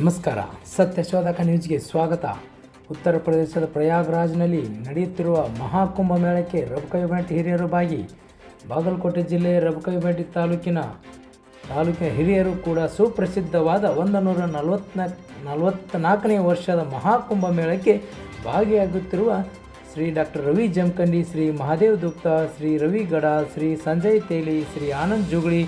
ನಮಸ್ಕಾರ. ಸತ್ಯಶೋಧಕ ನ್ಯೂಸ್ಗೆ ಸ್ವಾಗತ. ಉತ್ತರ ಪ್ರದೇಶದ ಪ್ರಯಾಗ್ರಾಜ್ನಲ್ಲಿ ನಡೆಯುತ್ತಿರುವ ಮಹಾಕುಂಭ ಮೇಳಕ್ಕೆ ರಬಕವಿಬೆಂಟ್ ಹಿರಿಯರು ಭಾಗಿ ಬಾಗಲಕೋಟೆ ಜಿಲ್ಲೆಯ ರಬಕವಿಬೆಂಟ್ ತಾಲೂಕಿನ ತಾಲೂಕಿನ ಹಿರಿಯರು ಕೂಡ ಸುಪ್ರಸಿದ್ಧವಾದ ಒಂದು ನೂರ ವರ್ಷದ ಮಹಾಕುಂಭ ಮೇಳಕ್ಕೆ ಭಾಗಿಯಾಗುತ್ತಿರುವ ಶ್ರೀ ಡಾಕ್ಟರ್ ರವಿ ಜಮಖಂಡಿ, ಶ್ರೀ ಮಹಾದೇವ್ ದುಪ್ತ ಶ್ರೀ ರವಿ ಗಡ, ಶ್ರೀ ಸಂಜಯ್ ತೇಲಿ, ಶ್ರೀ ಆನಂದ್ ಜುಗಳಿ,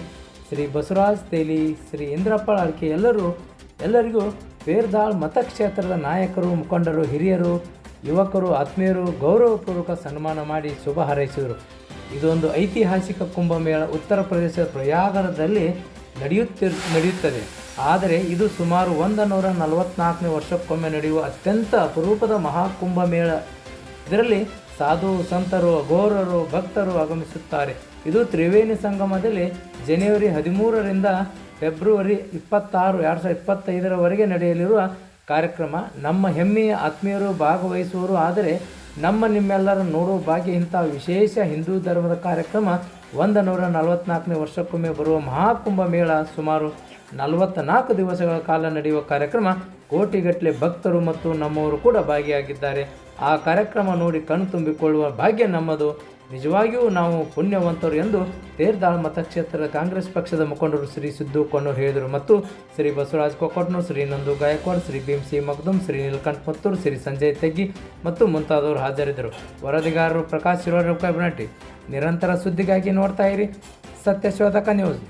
ಶ್ರೀ ಬಸವರಾಜ್ ತೇಲಿ, ಶ್ರೀ ಇಂದ್ರಪ್ಪ ಆರ್ಕೆ ಎಲ್ಲರೂ ಎಲ್ಲರಿಗೂ ಪೇರ್ದಾಳ್ ಮತಕ್ಷೇತ್ರದ ನಾಯಕರು, ಮುಖಂಡರು, ಹಿರಿಯರು, ಯುವಕರು, ಆತ್ಮೀಯರು ಗೌರವಪೂರ್ವಕ ಸನ್ಮಾನ ಮಾಡಿ ಶುಭ ಹಾರೈಸಿದರು. ಇದೊಂದು ಐತಿಹಾಸಿಕ ಕುಂಭಮೇಳ ಉತ್ತರ ಪ್ರದೇಶದ ಪ್ರಯಾಗರದಲ್ಲಿ ನಡೆಯುತ್ತಿರ್, ನಡೆಯುತ್ತದೆ. ಆದರೆ ಇದು ಸುಮಾರು ಒಂದು ನೂರ ನಲವತ್ನಾಲ್ಕನೇ ವರ್ಷಕ್ಕೊಮ್ಮೆ ನಡೆಯುವ ಅತ್ಯಂತ ಅಪರೂಪದ ಮಹಾಕುಂಭಮೇಳ. ಇದರಲ್ಲಿ ಸಾಧು, ಸಂತರು, ಅಘೋರರು, ಭಕ್ತರು ಆಗಮಿಸುತ್ತಾರೆ. ಇದು ತ್ರಿವೇಣಿ ಸಂಗಮದಲ್ಲಿ ಜನವರಿ ಹದಿಮೂರರಿಂದ ಫೆಬ್ರವರಿ ಇಪ್ಪತ್ತಾರು, ಎರಡು ಸಾವಿರದ ಇಪ್ಪತ್ತೈದರವರೆಗೆ ನಡೆಯಲಿರುವ ಕಾರ್ಯಕ್ರಮ, ನಮ್ಮ ಹೆಮ್ಮೆಯ ಆತ್ಮೀಯರು ಭಾಗವಹಿಸುವರು. ಆದರೆ ನಮ್ಮ ನಿಮ್ಮೆಲ್ಲರ ನೋಡುವ ಭಾಗ್ಯ ಇಂಥ ವಿಶೇಷ ಹಿಂದೂ ಧರ್ಮದ ಕಾರ್ಯಕ್ರಮ. ಒಂದು ನೂರ ನಲವತ್ತ್ನಾಲ್ಕನೇ ವರ್ಷಕ್ಕೊಮ್ಮೆ ಬರುವ ಮಹಾಕುಂಭ ಮೇಳ ಸುಮಾರು ನಲವತ್ತ್ನಾಲ್ಕು ದಿವಸಗಳ ಕಾಲ ನಡೆಯುವ ಕಾರ್ಯಕ್ರಮ. ಕೋಟಿಗಟ್ಟಲೆ ಭಕ್ತರು ಮತ್ತು ನಮ್ಮವರು ಕೂಡ ಭಾಗಿಯಾಗಿದ್ದಾರೆ. ಆ ಕಾರ್ಯಕ್ರಮ ನೋಡಿ ಕಣ್ತುಂಬಿಕೊಳ್ಳುವ ಭಾಗ್ಯ ನಮ್ಮದು. ನಿಜವಾಗಿಯೂ ನಾವು ಪುಣ್ಯವಂತರು ಎಂದು ತೇರ್ದಾಳ್ ಮತಕ್ಷೇತ್ರದ ಕಾಂಗ್ರೆಸ್ ಪಕ್ಷದ ಮುಖಂಡರು ಶ್ರೀ ಸಿದ್ದು ಕೊಣ್ಣೂರು ಹೇಳಿದರು. ಮತ್ತು ಶ್ರೀ ಬಸವರಾಜ್ ಕೊಕ್ಕಟ್ನೂರು ಶ್ರೀ ನಂದು ಗಾಯಕ್ವಾಡ್, ಶ್ರೀ ಭೀಮ್ಸಿ ಮಗ್ದುಮ್, ಶ್ರೀ ನೀಲಕಂಠ್ ಮತ್ತೂರು ಶ್ರೀ ಸಂಜಯ್ ತೆಗ್ಗಿ ಮತ್ತು ಮುಂತಾದವರು ಹಾಜರಿದ್ದರು. ವರದಿಗಾರರು ಪ್ರಕಾಶ್ ಶಿರೋರ್ ಬನಟ್ಟಿ ನಿರಂತರ ಸುದ್ದಿಗಾಗಿ ನೋಡ್ತಾ ಇರಿ ಸತ್ಯಶೋಧಕ ನ್ಯೂಸ್.